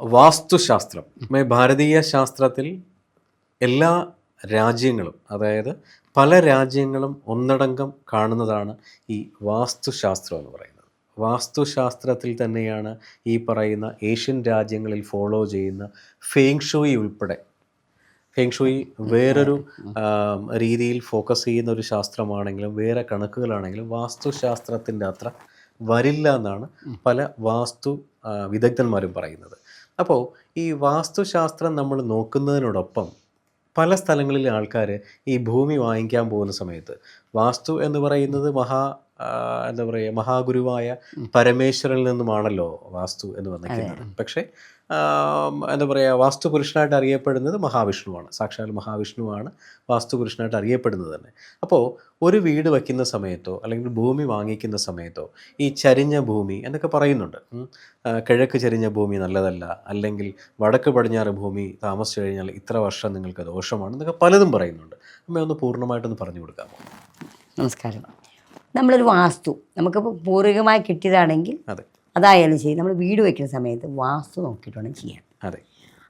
വാസ്തുശാസ്ത്രം. ഭാരതീയ ശാസ്ത്രത്തിൽ എല്ലാ രാജ്യങ്ങളും അതായത് പല രാജ്യങ്ങളും ഒന്നടങ്കം കാണുന്നതാണ് ഈ വാസ്തുശാസ്ത്രം എന്ന് പറയുന്നത്. വാസ്തുശാസ്ത്രത്തിൽ തന്നെയാണ് ഈ പറയുന്ന ഏഷ്യൻ രാജ്യങ്ങളിൽ ഫോളോ ചെയ്യുന്ന ഫേങ്ഷോയി ഉൾപ്പെടെ. ഫെങ്ഷുയി വേറൊരു രീതിയിൽ ഫോക്കസ് ചെയ്യുന്ന ഒരു ശാസ്ത്രമാണെങ്കിലും വേറെ കണക്കുകളാണെങ്കിലും വാസ്തുശാസ്ത്രത്തിന്റെ അത്ര വരില്ല എന്നാണ് പല വാസ്തു വിദഗ്ധന്മാരും പറയുന്നത്. അപ്പോൾ ഈ വാസ്തുശാസ്ത്രം നമ്മൾ നോക്കുന്നതിനോടൊപ്പം പല സ്ഥലങ്ങളിലെ ആൾക്കാർ ഈ ഭൂമി വാങ്ങിക്കാൻ പോകുന്ന സമയത്ത് വാസ്തു എന്ന് പറയുന്നത് മഹാ എന്താ പറയുക മഹാഗുരുവായ പരമേശ്വരനിൽ നിന്നുമാണല്ലോ വാസ്തു എന്ന് പറഞ്ഞിരിക്കുന്നത് പക്ഷേ എന്താ പറയുക വാസ്തു പുരുഷനായിട്ട് അറിയപ്പെടുന്നത് മഹാവിഷ്ണുവാണ്. സാക്ഷാൽ മഹാവിഷ്ണുവാണ് വാസ്തു പുരുഷനായിട്ട് അറിയപ്പെടുന്നത് തന്നെ. അപ്പോൾ ഒരു വീട് വയ്ക്കുന്ന സമയത്തോ അല്ലെങ്കിൽ ഭൂമി വാങ്ങിക്കുന്ന സമയത്തോ ഈ ചരിഞ്ഞ ഭൂമി എന്നൊക്കെ പറയുന്നുണ്ട്. കിഴക്ക് ചരിഞ്ഞ ഭൂമി നല്ലതല്ല അല്ലെങ്കിൽ വടക്ക് പടിഞ്ഞാറ് ഭൂമി താമസിച്ചു കഴിഞ്ഞാൽ ഇത്ര വർഷം നിങ്ങൾക്ക് ദോഷമാണ് എന്നൊക്കെ പലതും പറയുന്നുണ്ട്. അമ്മ ഒന്ന് പൂർണമായിട്ടൊന്ന് പറഞ്ഞു കൊടുക്കാമോ? നമസ്കാരം. നമ്മളൊരു വാസ്തു. നമുക്ക് പൂർവികമായി കിട്ടിയതാണെങ്കിൽ അതെ. അതായാലും ശരി നമ്മൾ വീട് വയ്ക്കുന്ന സമയത്ത് വാസ്തു നോക്കിയിട്ട് വേണം ചെയ്യാൻ അതെ.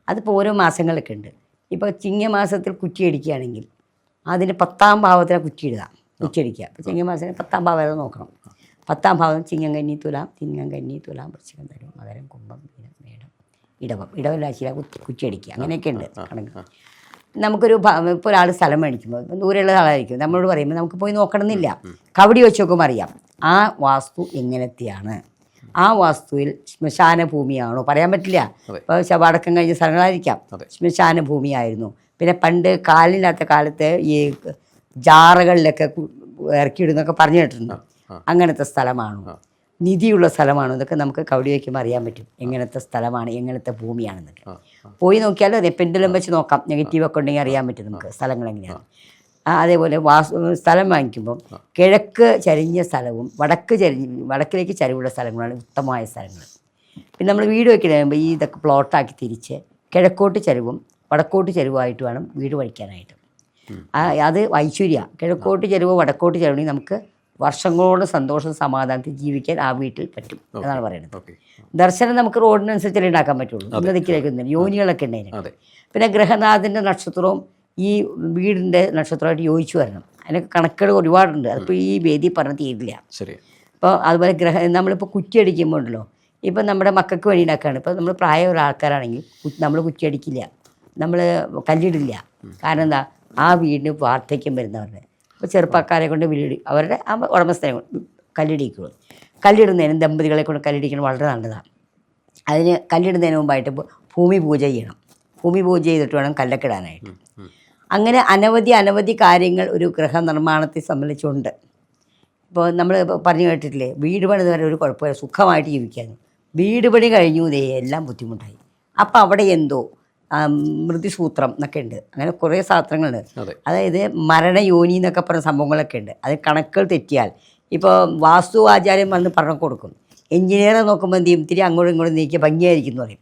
അതിപ്പോൾ ഓരോ മാസങ്ങളൊക്കെ ഉണ്ട്. ഇപ്പോൾ ചിങ്ങമാസത്തിൽ കുറ്റിയടിക്കുകയാണെങ്കിൽ അതിന്റെ പത്താം ഭാവത്തിലാണ് കുറ്റി കുറ്റിയടിക്കുക അപ്പോൾ ചിങ്ങമാസത്തിന് പത്താം ഭാവം നോക്കണം? പത്താം ഭാവം ചിങ്ങം കന്നി തുലാം തിങ്ങം കന്നി തുലാം വൃശ്ചികം തരും മകരം കുംഭം മീനം മേടം ഇടവം ഇടവം രാശിയിലാണ് കുറ്റി കുറ്റിയടിക്കുക അങ്ങനെയൊക്കെ ഉണ്ട് കണക്ക്. നമുക്കൊരു ഇപ്പോൾ ഒരാൾ സ്ഥലം മേടിക്കുമ്പോൾ ദൂരെയുള്ള ആളായിരിക്കും. നമ്മളോട് പറയുമ്പോൾ നമുക്ക് പോയി നോക്കണമെന്നില്ല. കവടി വെച്ച് നോക്കുമ്പോൾ അറിയാം. ആ വാസ്തു എങ്ങനത്തെയാണ്? ആ വാസ്തുവിൽ ശ്മശാന ഭൂമിയാണോ പറയാൻ പറ്റില്ല. ഇപ്പോൾ ശവാടക്കം കഴിഞ്ഞ സ്ഥലങ്ങളായിരിക്കാം. അതെ. ശ്മശാന ഭൂമിയായിരുന്നു പിന്നെ പണ്ട് കാലില്ലാത്ത കാലത്ത് ഈ ജാറകളിലൊക്കെ ഇറക്കിയിടുന്നൊക്കെ പറഞ്ഞു കേട്ടിട്ടുണ്ട്. അങ്ങനത്തെ സ്ഥലമാണോ? നിധിയുള്ള സ്ഥലമാണോ? ഇതൊക്കെ നമുക്ക് കവടി വയ്ക്കുമ്പോൾ അറിയാൻ പറ്റും. എങ്ങനത്തെ സ്ഥലമാണ്? എങ്ങനത്തെ ഭൂമിയാണെന്നൊക്കെ. പോയി നോക്കിയാൽ അതെ പെൻഡുലം വെച്ച് നോക്കാം. നെഗറ്റീവ് ഒക്കെ ഉണ്ടെങ്കിൽ അറിയാൻ പറ്റും നമുക്ക് സ്ഥലങ്ങൾ എങ്ങനെയാണ്. അതേപോലെ വാസ് സ്ഥലം വാങ്ങിക്കുമ്പോൾ കിഴക്ക് ചരിഞ്ഞ സ്ഥലവും വടക്ക് ചരിഞ്ഞ് വടക്കിലേക്ക് ചരിവുള്ള സ്ഥലങ്ങളാണ് ഉത്തമമായ സ്ഥലങ്ങൾ. പിന്നെ നമ്മൾ വീട് വയ്ക്കണ ഈ ഇതൊക്കെ പ്ലോട്ടാക്കി തിരിച്ച് കിഴക്കോട്ട് ചരിവും വടക്കോട്ട് ചരിവുമായിട്ട് വേണം വീട് വയ്ക്കാനായിട്ട് ആ, അത് ഐശ്വര്യ കിഴക്കോട്ട് ചരിവ് വടക്കോട്ട് ചരിവണെങ്കിൽ നമുക്ക് വർഷങ്ങളോട് സന്തോഷം സമാധാനത്തിൽ ജീവിക്കാൻ ആ വീട്ടിൽ പറ്റും എന്നാണ് പറയുന്നത്. ദർശനം നമുക്ക് റോഡിനനുസരിച്ചല്ലേ ഉണ്ടാക്കാൻ പറ്റുള്ളൂ? ഇന്നതിലേക്ക് യോനികളൊക്കെ ഉണ്ട് അതിന് പിന്നെ ഗ്രഹനാഥന്റെ നക്ഷത്രവും ഈ വീടിന്റെ നക്ഷത്രമായിട്ട് യോജിച്ചു വരണം. അതിനൊക്കെ കണക്കുകൾ ഒരുപാടുണ്ട്. അതിപ്പോൾ ഈ വേദി പറഞ്ഞ തീരില്ല. അപ്പോൾ അതുപോലെ ഗ്രഹ നമ്മളിപ്പോൾ കുറ്റിയടിക്കുമ്പോൾ ഉണ്ടല്ലോ ഇപ്പം നമ്മുടെ മക്കൾക്ക് വേണ്ടി ഉണ്ടാക്കുകയാണ് ഇപ്പോൾ നമ്മൾ പ്രായമുള്ള ആൾക്കാരാണെങ്കിൽ നമ്മൾ കുറ്റിയടിക്കില്ല നമ്മൾ കല്ലിടില്ല. കാരണം എന്താ? ആ വീടിന് വാർദ്ധക്യം വരുന്നവരുടെ ഇപ്പോൾ ചെറുപ്പക്കാരെ കൊണ്ട് വീടി അവരുടെ ആ ഉടമസ്ഥനെ കൊണ്ട് കല്ലിടിക്കുള്ളൂ. കല്ലിടുന്നതിനും ദമ്പതികളെ കൊണ്ട് കല്ലിടിക്കുന്നത് വളരെ നല്ലതാണ്. അതിന് കല്ലിടുന്നതിന് മുമ്പായിട്ട് ഭൂമി പൂജ ചെയ്യണം. ഭൂമി പൂജ ചെയ്തിട്ട് വേണം കല്ലക്കിടാനായിട്ട്. അങ്ങനെ അനവധി അനവധി കാര്യങ്ങൾ ഒരു ഗൃഹനിർമ്മാണത്തെ സംബന്ധിച്ചുണ്ട്. ഇപ്പോൾ നമ്മൾ പറഞ്ഞു കേട്ടിട്ടില്ലേ വീട് പണിത് വരെ ഒരു കുഴപ്പമില്ല സുഖമായിട്ട് ജീവിക്കാൻ വീട് പണി കഴിഞ്ഞു ദേ എല്ലാം ബുദ്ധിമുട്ടായി. അപ്പോൾ അവിടെ എന്തോ ആ, മൃദുസൂത്രം എന്നൊക്കെ ഉണ്ട്. അങ്ങനെ കുറേ ശാസ്ത്രങ്ങളുണ്ട് അതായത് മരണയോനി എന്നൊക്കെ പറഞ്ഞ സംഭവങ്ങളൊക്കെ ഉണ്ട്. അത് കണക്കുകൾ തെറ്റിയാൽ ഇപ്പോൾ വാസ്തു ആചാര്യം വന്ന് പറഞ്ഞു കൊടുക്കും. എഞ്ചിനീയറെ നോക്കുമ്പോൾ എന്ത് ചെയ്യും? ഇത്തിരി അങ്ങോട്ടും ഇങ്ങോട്ടും നീക്കി ഭംഗിയായിരിക്കും എന്ന് പറയും.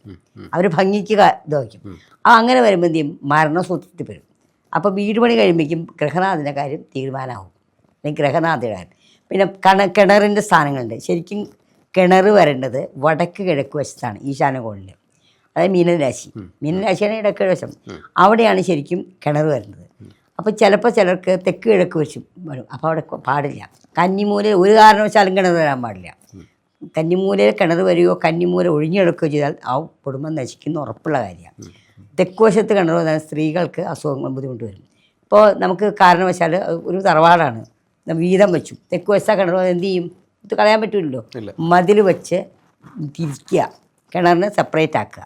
അവർ ഭംഗിക്ക് ഇത് വയ്ക്കും ആ അങ്ങനെ വരുമ്പോൾ എന്ത് ചെയ്യും? മരണസൂത്രത്തിൽ വരും അപ്പോൾ വീട് പണി കഴിയുമ്പോഴേക്കും ഗ്രഹനാഥിന്റെ കാര്യം തീരുമാനമാവും അല്ലെങ്കിൽ ഗ്രഹനാഥിടാൻ പിന്നെ കണ കിണറിന്റെ സ്ഥാനങ്ങളുണ്ട് ശരിക്കും കിണർ വരേണ്ടത് വടക്ക് കിഴക്ക് വശത്താണ് ഈശാന അതായത് മീനരാശി. മീനരാശിയാണ് ഇടയ്ക്ക് വശം അവിടെയാണ് ശരിക്കും കിണർ വരുന്നത്. അപ്പോൾ ചിലപ്പോൾ ചിലർക്ക് തെക്ക് കിഴക്ക് വശം വരും. അപ്പോൾ അവിടെ പാടില്ല. കന്നിമൂലയിൽ ഒരു കാരണവശാലും കിണർ വരാൻ പാടില്ല. കന്നിമൂലയിൽ കിണർ വരികയോ കന്നിമൂല ഒഴിഞ്ഞെടുക്കുകയോ ചെയ്താൽ ആ കുടുംബം നശിക്കുന്ന ഉറപ്പുള്ള കാര്യമാണ്. തെക്ക് വശത്ത് കിണർ വന്നാൽ സ്ത്രീകൾക്ക് അസുഖങ്ങൾ ബുദ്ധിമുട്ട് വരും ഇപ്പോൾ നമുക്ക് കാരണവശാൽ ഒരു തറവാടാണ്. വീതം വെച്ചു. തെക്ക് വശത്താ കിണർ വന്നാൽ എന്ത് ചെയ്യും? ഇത് കളയാൻ പറ്റില്ലല്ലോ മതിൽ വെച്ച് തിരിക്കുക. കിണറിനെ സെപ്പറേറ്റ് ആക്കുക.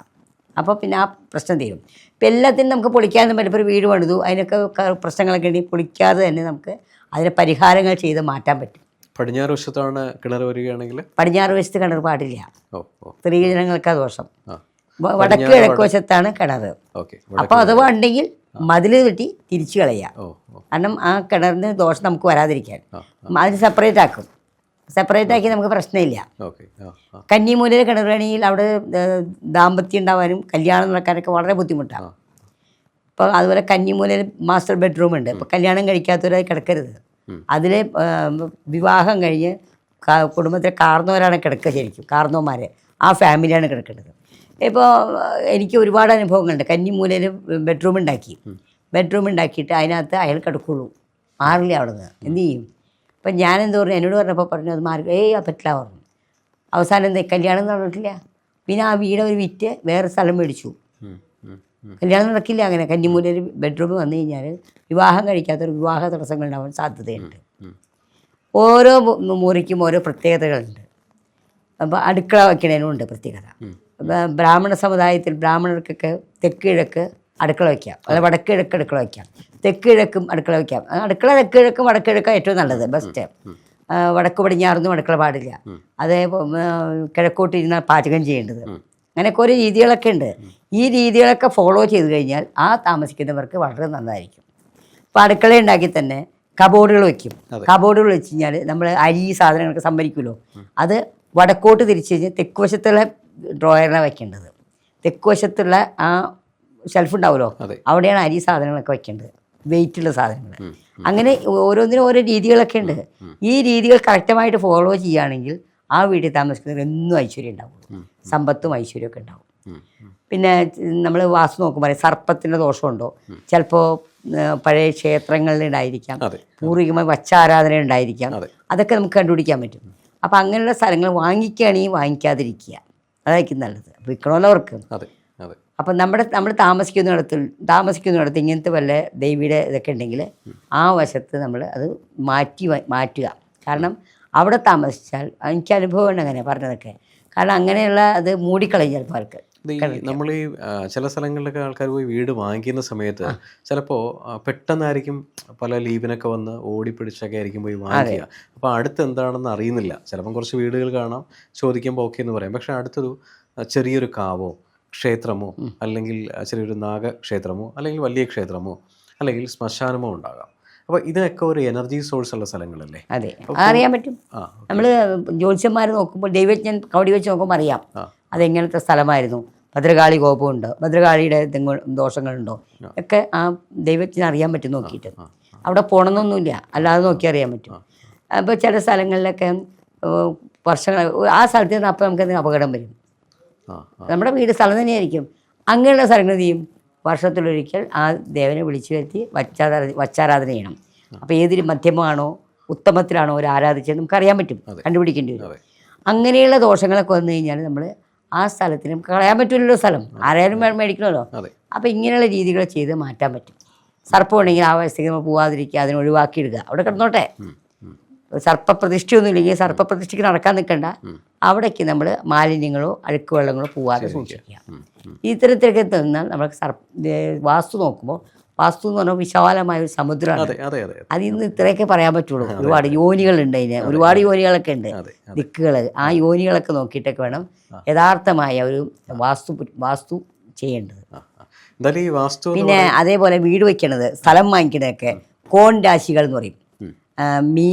അപ്പോൾ പിന്നെ ആ പ്രശ്നം തീരും. ഇപ്പം എല്ലാത്തിനും നമുക്ക് പൊളിക്കാതെ പറ്റും. ഇപ്പോൾ ഒരു വീട് പണിതു അതിനൊക്കെ പ്രശ്നങ്ങളൊക്കെ ഉണ്ടെങ്കിൽ പൊളിക്കാതെ തന്നെ നമുക്ക് അതിനെ പരിഹാരങ്ങൾ ചെയ്ത് മാറ്റാൻ പറ്റും. പടിഞ്ഞാറ് വശത്താണ് കിണർ വരികയാണെങ്കിൽ? പടിഞ്ഞാറ് വശത്ത് കിണർ പാടില്ല. സ്ത്രീജനങ്ങൾക്ക് ദോഷം. വടക്ക് കിഴക്ക് വശത്താണ് കിണർ. അപ്പോൾ അഥവാ ഉണ്ടെങ്കിൽ മതിൽ വെട്ടി തിരിച്ചു കളയുക കാരണം ആ കിണറിന് ദോഷം നമുക്ക് വരാതിരിക്കാൻ. അതിന് സെപ്പറേറ്റ് ആക്കും. സെപ്പറേറ്റ് ആക്കി നമുക്ക് പ്രശ്നമില്ല. കന്നിമൂലയിൽ കിണറുകണിയിൽ അവിടെ ദാമ്പത്യം ഉണ്ടാവാനും കല്യാണം നടക്കാനൊക്കെ വളരെ ബുദ്ധിമുട്ടാണ് അപ്പോൾ ഇപ്പോൾ അതുപോലെ കന്നിമൂലയിൽ മാസ്റ്റർ ബെഡ്റൂം ഉണ്ട്. ഇപ്പോൾ കല്യാണം കഴിക്കാത്തവരായി കിടക്കരുത്. അതിൽ വിവാഹം കഴിഞ്ഞ് കുടുംബത്തിലെ കാർന്നവരാണ് കിടക്കുക ശരിക്കും. കാർന്നവന്മാർ ആ ഫാമിലിയാണ് കിടക്കേണ്ടത്. ഇപ്പോൾ എനിക്ക് ഒരുപാട് അനുഭവങ്ങളുണ്ട്. കന്നിമൂലയിൽ ബെഡ്റൂം ഉണ്ടാക്കി. ബെഡ്റൂം ഉണ്ടാക്കിയിട്ട് അതിനകത്ത് അയാൾ കിടക്കുള്ളൂ. മാറില്ല അവിടെ നിന്ന് എന്ത് ചെയ്യും? അപ്പം ഞാൻ എന്ത് പറഞ്ഞു? എന്നോട് പറഞ്ഞപ്പോൾ പറഞ്ഞു അത് മാറി ഏയ് അത് പറ്റില്ല പറഞ്ഞു. അവസാനം എന്താ കല്യാണം നടന്നിട്ടില്ല. പിന്നെ ആ വീട് അവർ വിറ്റ് വേറെ സ്ഥലം മേടിച്ചു. കല്യാണം നടക്കില്ല അങ്ങനെ. കന്നിമൂലയിൽ ബെഡ്റൂം വന്നു കഴിഞ്ഞാൽ വിവാഹം കഴിക്കാത്തൊരു വിവാഹ തടസ്സങ്ങൾ ഉണ്ടാവാൻ സാധ്യതയുണ്ട്. ഓരോ മുറിക്കും ഓരോ പ്രത്യേകതകളുണ്ട്. അപ്പോൾ അടുക്കള വയ്ക്കണേനും ഉണ്ട് പ്രത്യേകത ബ്രാഹ്മണ സമുദായത്തിൽ ബ്രാഹ്മണർക്കൊക്കെ തെക്ക് കിഴക്ക് അടുക്കള വയ്ക്കാം. അല്ല വടക്ക് കിഴക്ക് അടുക്കള വയ്ക്കാം. തെക്ക് കിഴക്കും അടുക്കള വയ്ക്കാം. അടുക്കള തെക്ക് കിഴക്കും വടക്ക് ഏറ്റവും നല്ലത് ബെസ്റ്റ് വടക്ക് പടിഞ്ഞാറൊന്നും അടുക്കള പാടില്ല. അതേ കിഴക്കോട്ട് ഇരുന്ന പാചകം ചെയ്യേണ്ടത്. അങ്ങനെയൊക്കെ ഓരോ രീതികളൊക്കെ ഉണ്ട്. ഈ രീതികളൊക്കെ ഫോളോ ചെയ്ത് കഴിഞ്ഞാൽ ആ താമസിക്കുന്നവർക്ക് വളരെ നന്നായിരിക്കും. ഇപ്പോൾ അടുക്കള ഉണ്ടാക്കി തന്നെ കബോർഡുകൾ വെക്കും. കബോർഡുകൾ വെച്ച് കഴിഞ്ഞാൽ നമ്മൾ അരി സാധനങ്ങളൊക്കെ സംഭരിക്കുമല്ലോ. അത് വടക്കോട്ട് തിരിച്ച് കഴിഞ്ഞാൽ തെക്കുവശത്തുള്ള ഡ്രോയറിലാണ് വെക്കേണ്ടത്. തെക്കുവശത്തുള്ള ആ ഷെൽഫ് ഉണ്ടാവുമല്ലോ? അവിടെയാണ് അരി സാധനങ്ങളൊക്കെ വെക്കേണ്ടത്. വെയിറ്റുള്ള സാധനങ്ങൾ. അങ്ങനെ ഓരോന്നിനും ഓരോ രീതികളൊക്കെ ഉണ്ട്. ഈ രീതികൾ കറക്റ്റമായിട്ട് ഫോളോ ചെയ്യുകയാണെങ്കിൽ ആ വീട്ടിൽ താമസിക്കുന്നവർ എന്നും ഐശ്വര്യം ഉണ്ടാവും. സമ്പത്തും ഐശ്വര്യമൊക്കെ ഉണ്ടാവും. പിന്നെ നമ്മൾ വാസ്തു നോക്കുമ്പോൾ സർപ്പത്തിന്റെ ദോഷമുണ്ടോ? ചിലപ്പോൾ പഴയ ക്ഷേത്രങ്ങളിൽ ഉണ്ടായിരിക്കാം. പൂർവികമായി വച്ചാരാധന ഉണ്ടായിരിക്കാം. അതൊക്കെ നമുക്ക് കണ്ടുപിടിക്കാൻ പറ്റും. അപ്പം അങ്ങനെയുള്ള സ്ഥലങ്ങൾ വാങ്ങിക്കുകയാണെങ്കിൽ വാങ്ങിക്കാതിരിക്കുക. അതായിരിക്കും നല്ലത്. വിൽക്കണമല്ലവർക്ക് അതെ അതെ. അപ്പം നമ്മുടെ നമ്മൾ താമസിക്കുന്നിടത്ത് താമസിക്കുന്നിടത്ത് ഇങ്ങനത്തെ വല്ല ദേവിയുടെ ഇതൊക്കെ ഉണ്ടെങ്കിൽ ആ വശത്ത് നമ്മൾ അത് മാറ്റി മാറ്റുക. കാരണം അവിടെ താമസിച്ചാൽ എനിക്ക് അനുഭവമുണ്ട് അങ്ങനെ പറഞ്ഞതൊക്കെ. കാരണം അങ്ങനെയുള്ള അത് മൂടിക്കളയും ചിലപ്പോൾ ആൾക്ക്. നമ്മൾ ഈ ചില സ്ഥലങ്ങളിലൊക്കെ ആൾക്കാർ പോയി വീട് വാങ്ങിക്കുന്ന സമയത്ത് ചിലപ്പോൾ പെട്ടെന്നായിരിക്കും പല ലീവിനൊക്കെ വന്ന് ഓടിപ്പിടിച്ചൊക്കെ ആയിരിക്കും പോയി വാങ്ങിക്കുക. അപ്പോൾ അടുത്ത് എന്താണെന്ന് അറിയുന്നില്ല. ചിലപ്പം കുറച്ച് വീടുകൾ കാണാം ചോദിക്കുമ്പോൾ ഓക്കെ എന്ന് പറയാം. പക്ഷേ അടുത്തൊരു ചെറിയൊരു കാവോ ക്ഷേത്രമോ അല്ലെങ്കിൽ ചെറിയൊരു നാഗക്ഷേത്രമോ അല്ലെങ്കിൽ വലിയ ക്ഷേത്രമോ അല്ലെങ്കിൽ ശ്മശാനമോ ഉണ്ടാകാം. അപ്പോൾ ഇതിനൊക്കെ ഒരു എനർജി സോഴ്സ് ഉള്ള സ്ഥലങ്ങളല്ലേ? അതെ. അറിയാൻ പറ്റും. നമ്മൾ ജ്യോത്സ്യന്മാർ നോക്കുമ്പോൾ ദൈവജ്ഞൻ കൗടി വെച്ച് നോക്കുമ്പോൾ അറിയാം. അതെങ്ങനത്തെ സ്ഥലമായിരുന്നു? ഭദ്രകാളി കോപമുണ്ട്. ഭദ്രകാളിയുടെ ദോഷങ്ങളുണ്ടോ? ഒക്കെ ആ ദൈവത്തിന് അറിയാൻ പറ്റും നോക്കിയിട്ട്. അവിടെ പോകണമെന്നൊന്നുമില്ല അല്ലാതെ നോക്കി അറിയാൻ പറ്റും. അപ്പോൾ ചില സ്ഥലങ്ങളിലൊക്കെ വർഷങ്ങൾ ആ സ്ഥലത്ത് നിന്ന് അപ്പോൾ നമുക്ക് എന്തെങ്കിലും അപകടം വരും. നമ്മുടെ വീട് സ്ഥലം തന്നെയായിരിക്കും. അങ്ങനെയുള്ള സ്ഥലങ്ങൾ ചെയ്യും? വർഷത്തിലൊരിക്കൽ ആ ദേവനെ വിളിച്ചു വരുത്തി വച്ചാരാധ വച്ചാരാധന ചെയ്യണം. അപ്പോൾ ഏതൊരു മധ്യമമാണോ ഉത്തമത്തിലാണോ ഒരു ആരാധിച്ചത് നമുക്ക് അറിയാൻ പറ്റും കണ്ടുപിടിക്കേണ്ടി വരും. അങ്ങനെയുള്ള ദോഷങ്ങളൊക്കെ വന്നു കഴിഞ്ഞാൽ നമ്മൾ ആ സ്ഥലത്തിന് നമുക്ക് കളയാൻ പറ്റില്ലല്ലോ സ്ഥലം. ആരായാലും മേടിക്കണമല്ലോ. അപ്പോൾ ഇങ്ങനെയുള്ള രീതികൾ ചെയ്ത് മാറ്റാൻ പറ്റും. സർപ്പം ഉണ്ടെങ്കിൽ ആ വയസ്സിലേക്ക് നമ്മൾ പോവാതിരിക്കുക അതിനെ ഒഴിവാക്കിയിടുക അവിടെ കിടന്നോട്ടെ. സർപ്പപ്രതിഷ്ഠയൊന്നും ഇല്ലെങ്കിൽ സർപ്പപ്രതിഷ്ഠയ്ക്ക് നടക്കാൻ നിൽക്കണ്ട. അവിടേക്ക് നമ്മൾ മാലിന്യങ്ങളോ അഴുക്ക് വെള്ളങ്ങളോ പോവാതെ സൂക്ഷിക്കുക. ഇത്തരത്തിലൊക്കെ തന്നാൽ നമ്മൾ സർപ്പ വാസ്തു നോക്കുമ്പോൾ വാസ്തു എന്ന് പറഞ്ഞാൽ വിശാലമായ ഒരു സമുദ്രമാണ്. അത് ഇന്ന് ഇത്രയൊക്കെ പറയാൻ പറ്റുള്ളൂ. ഒരുപാട് യോനികളുണ്ട് അതിന്. ഒരുപാട് യോനികളൊക്കെ ഉണ്ട്. ദിക്കുകൾ. ആ യോനികളൊക്കെ നോക്കിയിട്ടൊക്കെ വേണം യഥാർത്ഥമായ ഒരു വാസ്തു വാസ്തു ചെയ്യേണ്ടത്. പിന്നെ അതേപോലെ വീട് വയ്ക്കണത് സ്ഥലം വാങ്ങിക്കണതൊക്കെ കോൺ രാശികൾ എന്ന് പറയും. മീ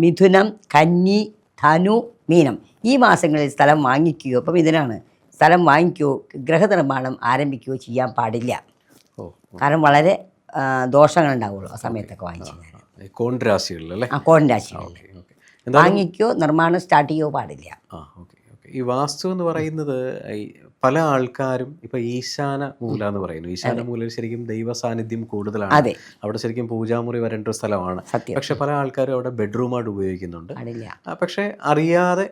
മിഥുനം കന്നി ധനു മീനം. ഈ മാസങ്ങളിൽ സ്ഥലം വാങ്ങിക്കുകയോ ഇപ്പം ഇതിനാണ് സ്ഥലം വാങ്ങിക്കുകയോ ഗ്രഹനിർമ്മാണം ആരംഭിക്കുകയോ ചെയ്യാൻ പാടില്ല. ഓ കാരണം വളരെ ദോഷങ്ങൾ ഉണ്ടാവുള്ളൂ ആ സമയത്തൊക്കെ വാങ്ങിച്ചു വാങ്ങിക്കോ ആ, നിർമ്മാണം സ്റ്റാർട്ട് ചെയ്യോ പാടില്ല. ഈ വാസ്തു എന്ന് പറയുന്നത് പല ആൾക്കാരും ഇപ്പൊ ഈശാന മൂല എന്ന് പറയുന്നു. ഈശാന മൂല ശരിക്കും ദൈവ സാന്നിധ്യം കൂടുതലാണ് അവിടെ ശരിക്കും പൂജാമുറി വരേണ്ട ഒരു സ്ഥലമാണ്. പക്ഷെ പല ആൾക്കാരും അവിടെ ബെഡ്റൂമായിട്ട് ഉപയോഗിക്കുന്നുണ്ട്. പക്ഷെ അറിയാതെ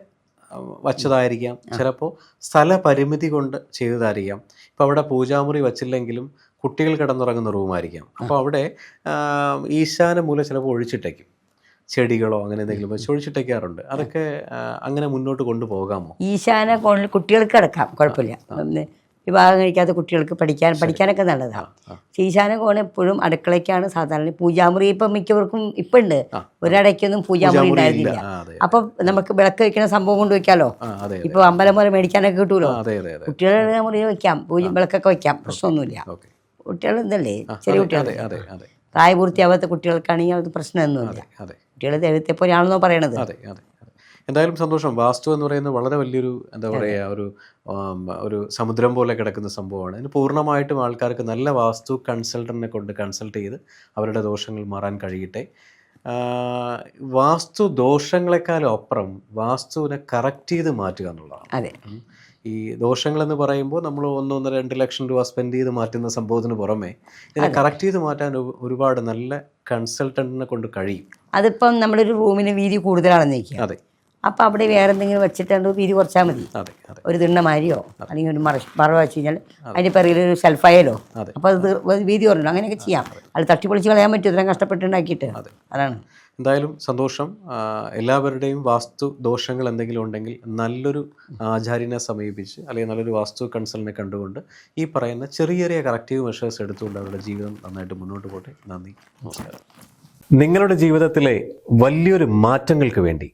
വച്ചതായിരിക്കാം. ചിലപ്പോൾ സ്ഥല പരിമിതി കൊണ്ട് ചെയ്തതായിരിക്കാം. ഇപ്പൊ അവിടെ പൂജാമുറി വച്ചില്ലെങ്കിലും കുട്ടികൾ കിടന്നുറങ്ങുന്ന റൂമായിരിക്കാം. അപ്പോൾ അവിടെ ഈശാന മൂല ചിലപ്പോൾ ഒഴിച്ചിട്ടേക്കും. ചെടികളോ അങ്ങനെ എന്തെങ്കിലും ചൊഴിച്ചിട്ടേക്കാറുണ്ട് അതൊക്കെ അങ്ങനെ മുന്നോട്ട് കൊണ്ടുപോകാമോ? ഈശാന കോണിൽ കുട്ടികൾക്ക് അടക്കാം കുഴപ്പമില്ല. വിവാഹം കഴിക്കാത്ത കുട്ടികൾക്ക് പഠിക്കാൻ പഠിക്കാനൊക്കെ നല്ലതാണ് ഈശാന കോൺ എപ്പോഴും അടുക്കളയ്ക്കാണ് സാധാരണ പൂജാമുറി ഇപ്പം മിക്കവർക്കും ഇപ്പം ഉണ്ട് ഒരടയ്ക്കൊന്നും പൂജാമുറി ഉണ്ടായിരുന്നില്ല. അപ്പൊ നമുക്ക് വിളക്ക് വെക്കുന്ന സംഭവം കൊണ്ട് വെക്കാലോ ഇപ്പൊ അമ്പലമുറ ഇപ്പോൾ അമ്പലം പോലെ മേടിക്കാനൊക്കെ കിട്ടുമല്ലോ കുട്ടികളുടെ മുറിയിൽ വെക്കാം പൂജ വിളക്കൊക്കെ വെക്കാം പ്രശ്നമൊന്നുമില്ല. കുട്ടികൾ ഇതല്ലേ ചെറിയ കുട്ടികൾ പ്രായപൂർത്തിയാവാത്ത കുട്ടികൾക്കാണെങ്കിൽ അത് പ്രശ്നമൊന്നുമില്ല കുട്ടികൾ ദൈവത്തെ പോലെയാണെന്നോ പറയണത്. എന്തായാലും സന്തോഷം. വാസ്തു എന്ന് പറയുന്നത് വളരെ വലിയൊരു എന്താ പറയുക ഒരു ഒരു സമുദ്രം പോലെ കിടക്കുന്ന സംഭവമാണ്. അതിന് പൂർണമായിട്ടും ആൾക്കാർക്ക് നല്ല വാസ്തു കൺസൾട്ടന്റിനെ കൊണ്ട് കൺസൾട്ട് ചെയ്ത് അവരുടെ ദോഷങ്ങൾ മാറാൻ കഴിയട്ടെ. വാസ്തു ദോഷങ്ങളെക്കാളും അപ്പുറം വാസ്തുവിനെ കറക്റ്റ് ചെയ്ത് മാറ്റുക എന്നുള്ളതാണ്. അതെ. ഈ ദോഷങ്ങളെന്ന് പറയുമ്പോൾ നമ്മൾ ഒന്ന് ഒന്ന് രണ്ട് ലക്ഷം രൂപ സ്പെൻഡ് ചെയ്ത് മാറ്റുന്ന സംഭവത്തിന് പുറമെ ഇതിനെ കറക്റ്റ് ചെയ്ത് മാറ്റാൻ ഒരുപാട് നല്ല കൺസൾട്ടന്റിനെ കൊണ്ട് കഴിയും. അതിപ്പം നമ്മളൊരു റൂമിന് വീതി കൂടുതലാണെന്ന് അതെ. അപ്പോൾ അവിടെ വേറെ എന്തെങ്കിലും വെച്ചിട്ടുണ്ട്? വീതി കുറച്ചാൽ മതി. ഒരു തിണ്ണ ഒരു തിണ്ണമാരിയോ അല്ലെങ്കിൽ ഒരു മറ മറ വെച്ച് കഴിഞ്ഞാൽ അതിന്റെ പിറകിൽ ഒരു ഷെൽഫായാലോ. അപ്പോൾ അത്. വീതി കുറഞ്ഞു. അങ്ങനെയൊക്കെ ചെയ്യാം. അത്. തട്ടിപ്പൊളിച്ച് കളയാൻ പറ്റും. ഇത്രയും കഷ്ടപ്പെട്ടുണ്ടാക്കിയിട്ട് അതാണ്. എന്തായാലും സന്തോഷം. എല്ലാവരുടെയും വാസ്തു ദോഷങ്ങൾ എന്തെങ്കിലും ഉണ്ടെങ്കിൽ നല്ലൊരു ആചാര്യനെ സമീപിച്ച് അല്ലെങ്കിൽ നല്ലൊരു വാസ്തു കൺസൾട്ടിനെ കണ്ടുകൊണ്ട് ഈ പറയുന്ന ചെറിയ ചെറിയ കറക്റ്റീവ് മെഷേഴ്സ് എടുത്തുകൊണ്ട് അവരുടെ ജീവിതം നന്നായിട്ട് മുന്നോട്ട് പോട്ടെ. നന്ദി. നമസ്കാരം നിങ്ങളുടെ ജീവിതത്തിലെ വലിയൊരു മാറ്റങ്ങൾക്ക് വേണ്ടി